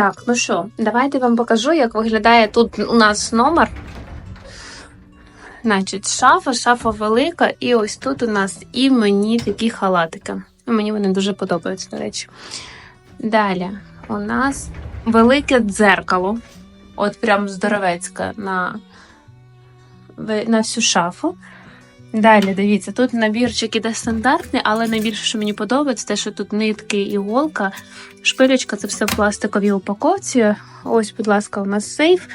Так, ну що, давайте вам покажу, як виглядає тут у нас номер. Значить, шафа, шафа велика, і ось тут у нас і мені такі халатики. Мені вони дуже подобаються, до речі. Далі у нас велике дзеркало. От прям здоровецьке на, на всю шафу. Далі, дивіться, тут набірчик іде стандартний, але найбільше, що мені подобається, те, що тут нитки, іголка, шпилечка це все в пластиковій упаковці. Ось, будь ласка, у нас сейф,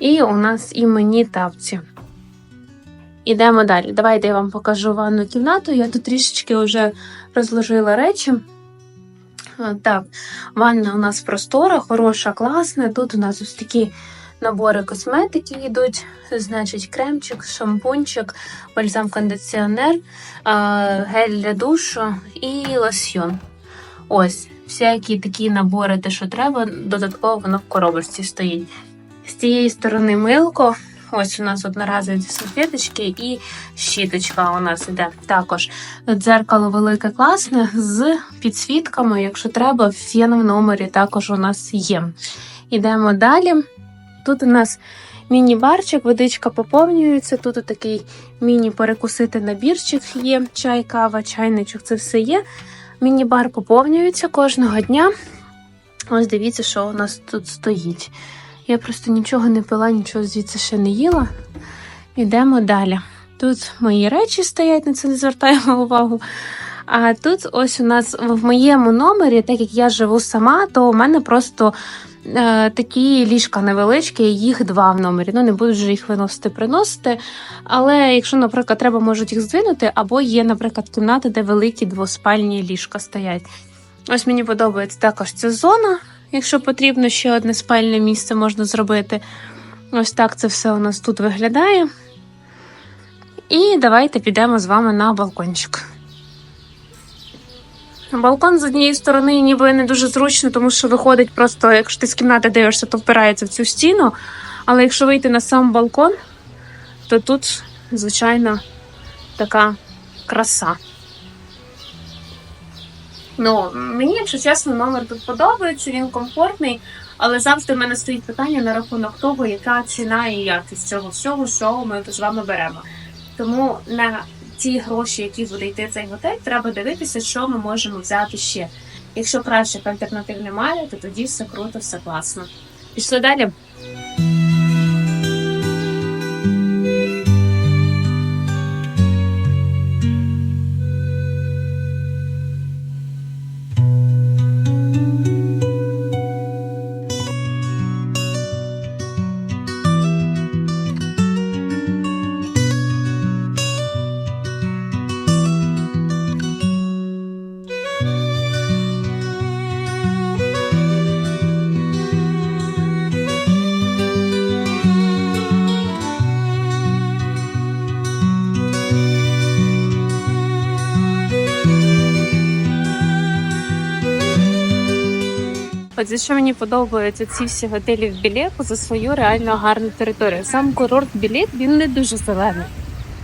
і у нас іменні тапці. Ідемо далі. Давайте я вам покажу ванну кімнату. Я тут трішечки вже розложила речі. Так, ванна у нас простора, хороша, класна. Тут у нас ось такі набори косметики йдуть. Значить, кремчик, шампунчик, бальзам-кондиціонер, гель для душу і лосьйон. Ось, всякі такі набори, те, що треба, додатково воно в коробочці стоїть. З цієї сторони милко. Ось у нас одноразові салфеточки і щіточка у нас іде також. Дзеркало велике класне з підсвітками, якщо треба, в фєному номері також у нас є. Ідемо далі. Тут у нас міні-барчик, водичка поповнюється. Тут такий міні-перекусити набірчик є, чай, кава, чайничок, це все є. Міні-бар поповнюється кожного дня. Ось дивіться, що у нас тут стоїть. Я просто нічого не пила, нічого звідси ще не їла. Йдемо далі. Тут мої речі стоять, на це не звертаємо увагу. А тут ось у нас в моєму номері, так як я живу сама, то у мене просто такі ліжка невеличкі, їх два в номері. Ну, не буду вже їх виносити, приносити. Але якщо, наприклад, треба, можуть їх здвинути, або є, наприклад, кімнати, де великі двоспальні ліжка стоять. Ось мені подобається також ця зона. Якщо потрібно ще одне спальне місце можна зробити. Ось так це все у нас тут виглядає. І давайте підемо з вами на балкончик. Балкон з однієї сторони ніби не дуже зручно, тому що виходить просто, якщо ти з кімнати дивишся, то впирається в цю стіну. Але якщо вийти на сам балкон, то тут, звичайно, така краса. Ну, мені, якщо чесно, номер тут подобається, він комфортний, але завжди в мене стоїть питання на рахунок того, яка ціна і якість цього всього, що ми з вами беремо. Тому на ті гроші, які буде йти цей готель, треба дивитися, що ми можемо взяти ще. Якщо кращих альтернатив немає, то тоді все круто, все класно. Пішли далі. От за що мені подобаються ці всі готелі в Білєку за свою реально гарну територію. Сам курорт Білєк він не дуже зелений.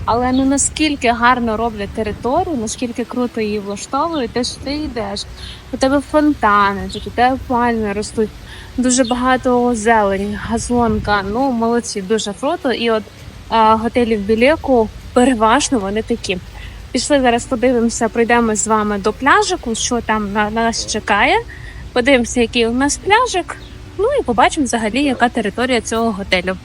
Але ну наскільки гарно роблять територію, наскільки круто її влаштовують, те, що ти йдеш, у тебе фонтани, у тебе пальми ростуть, дуже багато зелені, газонка. Ну молодці, дуже круто. І от а, готелі в Білєку переважно вони такі. Пішли зараз, подивимося, пройдемо з вами до пляжику, що там на нас чекає. Подивимося, який у нас пляжик. Ну і побачимо взагалі, яка територія цього готелю.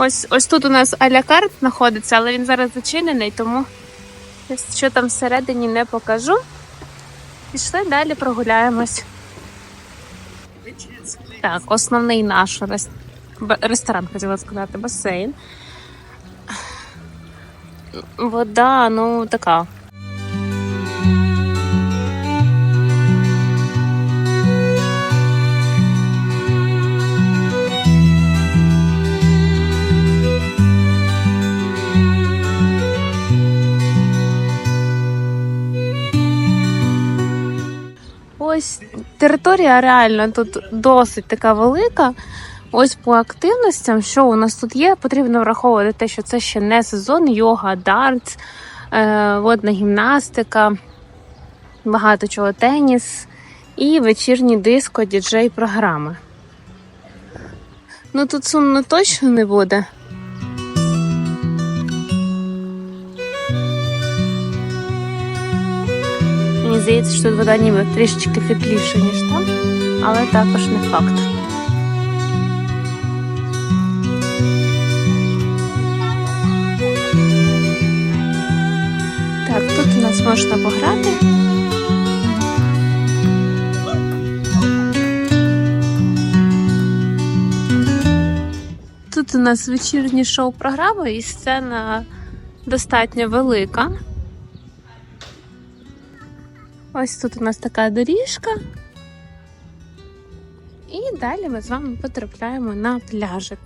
Ось ось тут у нас алякарт знаходиться, але він зараз зачинений, тому що там всередині не покажу. Пішли далі прогуляємось. Так, основний наш рес- ресторан, хотіла сказати, басейн. Вода, ну така. Територія реально тут досить така велика. Ось по активностям, що у нас тут є, потрібно враховувати те, що це ще не сезон, йога, дартс, е, водна гімнастика, багато чого теніс і вечірні диско, діджей програми. Ну тут сумно точно не буде. Здається, що вода ніби трішечки тепліша, ніж там, але також не факт. Так, тут у нас можна пограти. Тут у нас вечірні шоу-програми і сцена достатньо велика. Ось тут у нас така доріжка. І далі ми з вами потрапляємо на пляжик.